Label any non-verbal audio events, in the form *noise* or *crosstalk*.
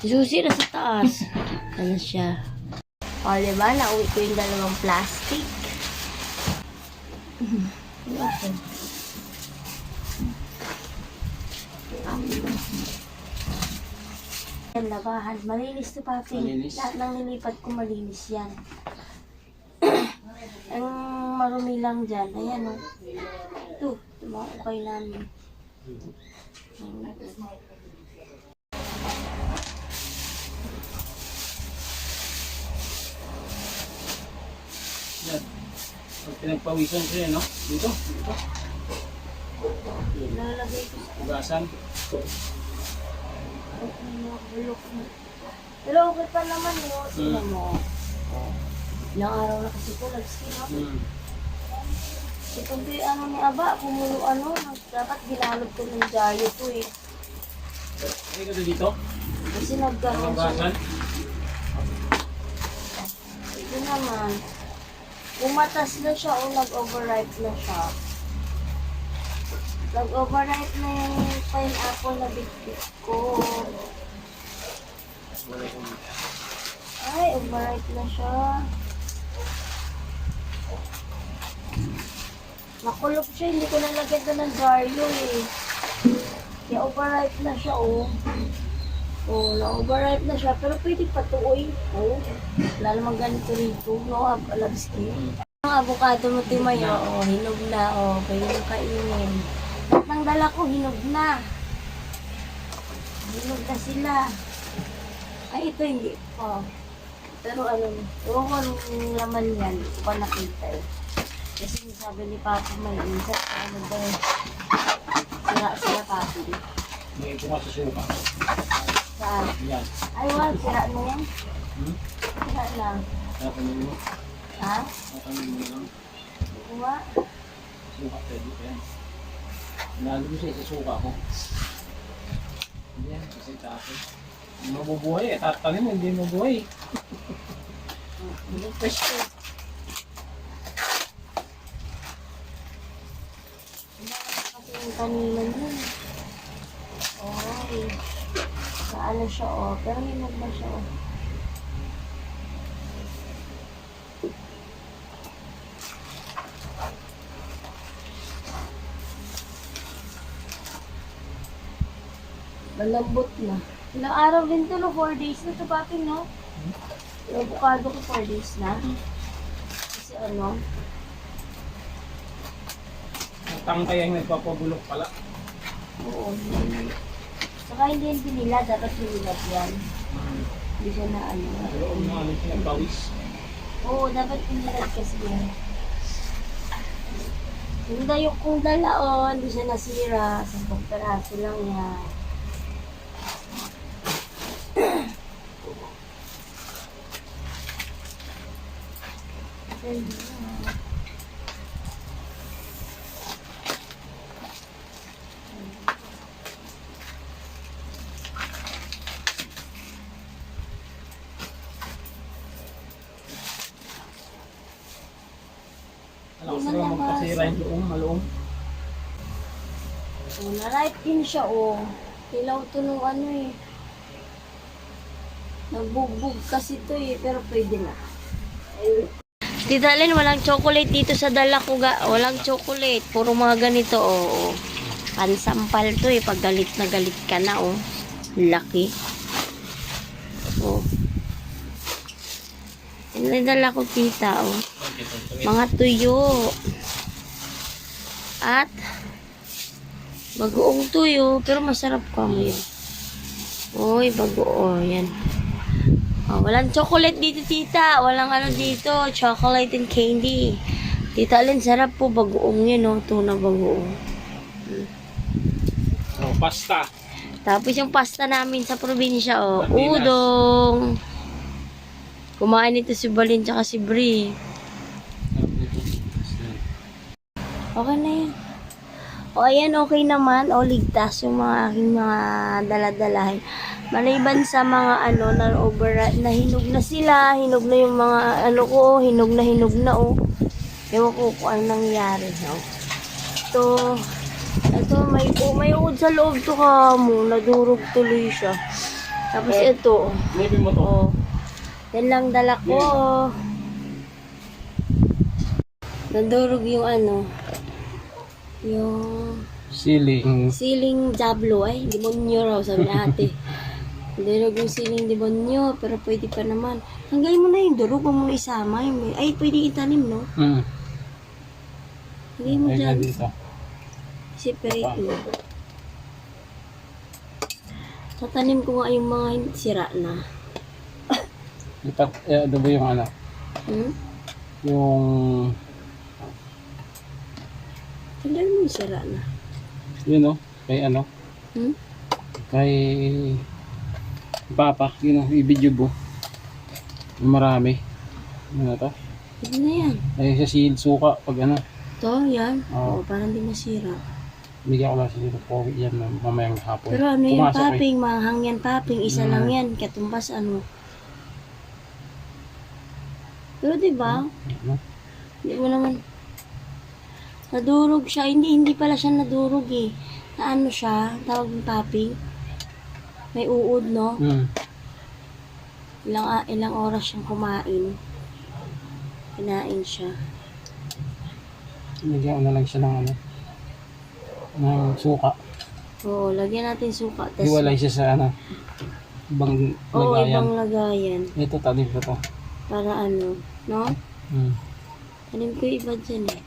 Susi na sa taas. Ano siya? O, diba? Nauwi ko yung dalawang plastic. Yan, labahan. Malinis to, papi. Malinis? Lahat ng nilipat ko, malinis yan. *clears throat* Ang marumi lang dyan. Ayan, o. Ito, ito mga ukay namin. Yan. Pag pinagpawisan ko yan, no? Dito, dito. Ilalagay ko sa Ugasan. okay, mga bulok na. Pero okay pa naman, no? Tingnan mo. Oh. Ilang araw na kasi ko, nag-skin, no? Hmm. Ito ba yung ano ni Aba, kumulo ano, dapat ginalog ko ng dyaryo to eh. Hindi ka dito? Kasi nagkaroon siya. Ugasan. Ito naman, umatas na siya o nag-overripe na siya. Nag-overripe na yung pineapple na bitbit ko. Ay, overripe na siya. Nakulog siya, hindi ko nalagyan doon ng dyaryo eh. Kaya overripe na siya oh. Oh, na-overripe na siya, pero pwede patuoy. Oh, wala namang ganito rito. No, ab alabski. Ang avocado mo, Timayo, oh, hinog na, oh, pwede mo kainin. Lahat ng dala ko, hinog na. Hinog na sila. Ay, ito hindi pa. Pero ano, ewan ko anong laman yan, hindi ko pa nakita eh. Kasi sabi ni Papa may insat, ano daw, sira sila Papi. May bunga sa suka. Saan? Yan. Ay, wala, sira na yan. Hmm? Sira lang. Nakanin mo. Ha? Nakanin mo lang. Kuha? Suka pwede. Yan. Nalo mo siya sa suka ko. Yan. Kasi tapo. Hindi mabubuhay eh. Tatanim hindi mabuhay. Hindi. Wala na kasi yung kanina nun. Oy. Ano siya, oh. Pero hinog na siya, oh. Malambot na. Ilang araw din to, no? 4 days na to, papi, no? Yung avocado ko 4 days na. Kasi ano, Ang tangkay ang nagpapabulok pala. oo. Saka hindi yan binila, dapat binilad yan. Hindi siya na ano. Pero kung ano siya nagpawis. Oo, dapat binilad kasi yan. Yung dayo kong dalaon, hindi siya nasira. Sa peraso lang yan. Ayun na. Alam ko sila magpasira yung luong, maluong. Oh, na-ripe din siya, oh. Hilaw to nung ano eh. Nagbugbog kasi to eh, pero pwede na. Tita Len, walang chocolate dito sa dala ko ga. Walang chocolate. Puro mga ganito, oh. oh. Pansampal to eh, pag galit na galit ka na, oh. Laki. Oh. Yan yung dala ko, tita, oh. Mga tuyo. At bagoong tuyo, pero masarap ka mo yun. Uy, bagoong. Yan. Oh, walang chocolate dito, tita. Walang ano dito. Chocolate and candy. Tita Alin, sarap po. Bagoong yun, oh. Tuna bagoong. Oh, pasta. Tapos yung pasta namin sa probinsya, oh. Udong. Kumain ito si Balin tsaka si Brie. Okay na yan. O ayan, okay naman. O ligtas yung mga aking mga daladalahin. Maliban sa mga ano, na over, na hinog na sila. Hinog na yung mga ano ko, hinog na hinog na o. Ewan ko kung ano nangyari. No? Ito, ito may, oh, may uod sa loob to ka mo. Nadurog tuloy siya. Tapos Eh. ito. Oh. Yan lang dala ko. Nandurog yung ano. Yung Ceiling. siling Diablo. Ay, demonyo raw, sabi ni ate. *laughs* Nandurog yung siling demonyo, pero pwede pa naman. Hanggang mo na yung durog, huwag mo na isama. Yung- Ay, pwede itanim, no? Mm. Hanggang mo Ay, dyan. dito. Separate mo. Tatanim ko nga yung mga hindi sira na. Ipat, eh, ano ba yung ano? Hmm? Yung, Tanggal mo yung sira na. yun o, kay ano? Hmm? Kay Papa, yun o, i-video mo. Yung marami. Ano to? Pwede na yan. Ay, sa seed, suka, pag ano. To, yan. Oo. Oo, parang di masira. Bigyan ko lang sa dito po yan mam- mamayang hapon. Pero ano yan, Pumasok eh. manghang yan, paping. Isa Mm. lang yan. Katumbas, ano. Pero di ba? Ano? Hindi mo naman. Nadurog siya. Hindi, hindi pala siya nadurog eh. Na ano siya, tawag ng paping. May uod, no? Hmm. Ilang, ah, ilang oras siyang kumain. Kinain siya. Bigyan ko na lang siya ng ano. Ng suka. Oo, lagyan natin suka. Tas, Iwalay siya sa ano. Ibang Oo, lagayan. ibang lagayan. Ito, tanim ko to. Para ano, no? Hmm. Tanim ko iba dyan eh.